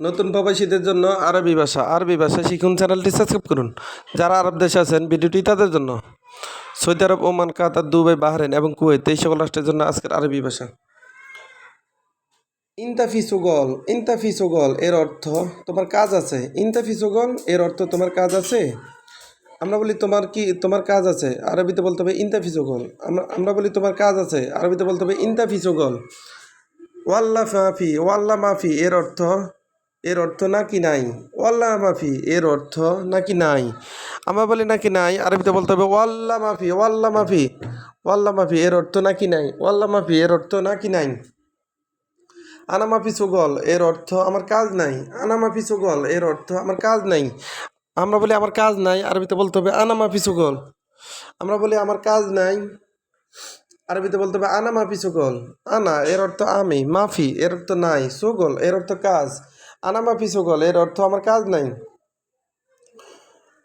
নতুন প্রবাসীদের জন্য আরবি ভাষা। আরবি ভাষা শিখুন, চ্যানেলটি সাবস্ক্রাইব করুন। যারা আরব দেশে আছেন, ভিডিওটি তাদের জন্য। সৌদি আরব, ওমান, কাতার, দুবাই বাহরেন এবং কুয়েত, এই সকল রাষ্ট্রের জন্য আজকের আরবি ভাষা। ইন্তাফিসুগল ইন্তাফিসুগল এর অর্থ তোমার কাজ আছে। ইন্তাফিসুগল এর অর্থ তোমার কাজ আছে। আমরা বলি তোমার কি, তোমার কাজ আছে। আরবিতে বলতে হবে ইন্তাফিসুগল আমরা আমরা বলি তোমার কাজ আছে। আরবিতে বলতে হবে ইন্তাফিসুগল ওয়াল্লা মাফি ওয়াল্লা মাফি, এর অর্থ এর অর্থ নাকি নাই? ওয়াল্লা মাফি, এর অর্থ নাকি নাই? আমরা বলি নাকি নাই, আরবিতে বলতে হবে ওয়াল্লা মাফি ওয়াল্লা মাফি ওয়াল্লা মাফি, এর অর্থ নাকি নাই? ওয়াল্লা মাফি, এর অর্থ নাকি নাই? আনামাফি সুগল, এর অর্থ আমার কাজ নাই। আনামাফি সুগল, এর অর্থ আমার কাজ নাই। আমরা বলি আমার কাজ নাই, আরবিতে বলতে হবে আনামাফি সুগল। আমরা বলি আমার কাজ নাই, আরবিতে বলতে হবে আনা মাফি সুগল। আনা, এর অর্থ আমি, মাফি, এর অর্থ নাই। সুগল, এর অর্থ কাজ। আনা মাফি সুগল এর অর্থ আমার কাজ নাই।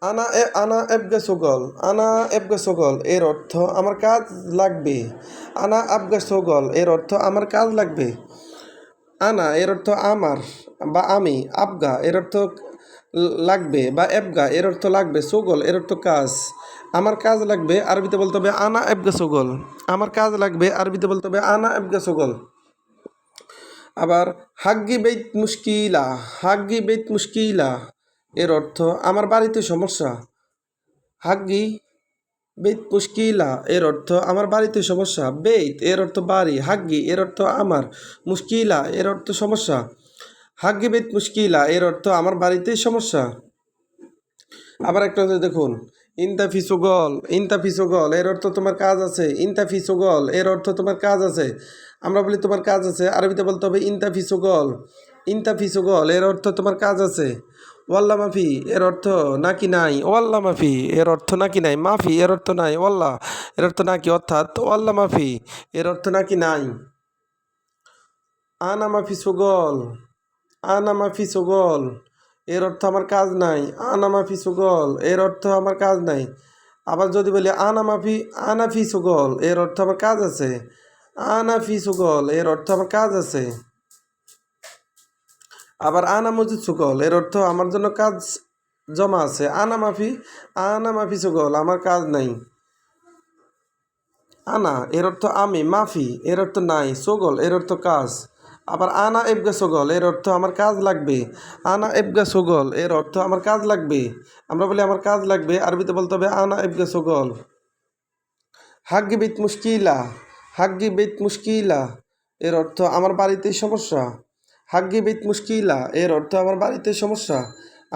আনা আনা এবগে সুগল আনা এবগে সুগল এর অর্থ আমার কাজ লাগবে। আনা আবগে সুগল এর অর্থ আমার কাজ লাগবে। আনা, এর অর্থ আমার বা আমি আবগা এর অর্থ লাগবে বা এবগা এর অর্থ লাগবে সুগল এর অর্থ কাজ। আমার কাজ লাগবে, আরবিতে বলতে হবে আনা এবগা সুগল আমার কাজ লাগবে, আরবিতে বলতে হবে আনা এবগা সুগল আবার হাগ্গি বেত মুশকিলা, হাগ্গি বেত মুশকিলা। এর অর্থ, আমার বাড়িতে সমস্যা। হাগ্গি বেত মুশকিলা, এর অর্থ, আমার বাড়িতে সমস্যা। বেত এর অর্থ, বাড়ি। হাগ্গি, এর অর্থ, আমার। মুশকিলা, এর অর্থ, সমস্যা। হাগ্গি বেত মুশকিলা, এর অর্থ, আমার বাড়িতে সমস্যা। আবার একটা হচ্ছে দেখুন ইন্তাফিসুগল ইন্তাফিসুগল এর অর্থ তোমার কাজ আছে। ইন্তাফিসুগল এর অর্থ তোমার কাজ আছে। আমরা বলি তোমার কাজ আছে, আরবিতে বলতে হবে ইন্তাফিসুগল ইন্তাফিসুগল এর অর্থ তোমার কাজ আছে। ওয়াল্লা মাফি, এর অর্থ নাকি নাই। ওয়াল্লা মাফি, এর অর্থ নাকি নাই। মাফি, এর অর্থ নাই। ওয়াল্লা, এর অর্থ নাকি, অর্থাৎ ওয়াল্লা মাফি, এর অর্থ নাকি নাই। আনা মাফি সুগল, আনা মাফি সুগল। এর অর্থ আমার কাজ নাই, আনা মাফি সুগল, এর অর্থ আমার কাজ নাই। আবার যদি বলি, আনা মাফি আনাফি সুগল, এর অর্থ আমার কাজ আছে। আনাফি সুগল, এর অর্থ আমার কাজ আছে। আবার আনা মজিদ সুগল, এর অর্থ আমার জন্য কাজ জমা আছে। আনা মাফি আনা মাফি সুগল, আমার কাজ নাই। আনা, এর অর্থ আমি, মাফি, এর অর্থ নাই। সোগল, এর অর্থ কাজ। আবার আনা এবগা সোগল, এর অর্থ আমার কাজ লাগবে। আনা এবগা সোগল, এর অর্থ আমার কাজ লাগবে। আমরা বলি আমার কাজ লাগবে, আরবিতে বলতে হবে আনা এবগা সোগল। হাগ্গি বিত মুশকিলা, হাগ্গি বিত মুশকিলা, এর অর্থ আমার বাড়িতে সমস্যা। হাগ্গি বিত মুশকিলা, এর অর্থ আমার বাড়িতে সমস্যা।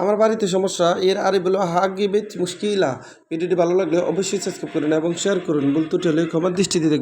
আমার বাড়িতে সমস্যা, এর আরে বলো হাগ্গি বিত মুশকিলা। ভিডিওটি ভালো লাগলে অবশ্যই সাবস্ক্রাইব করুন এবং শেয়ার করুন। ত্রুটি হলে ক্ষমার দৃষ্টিতে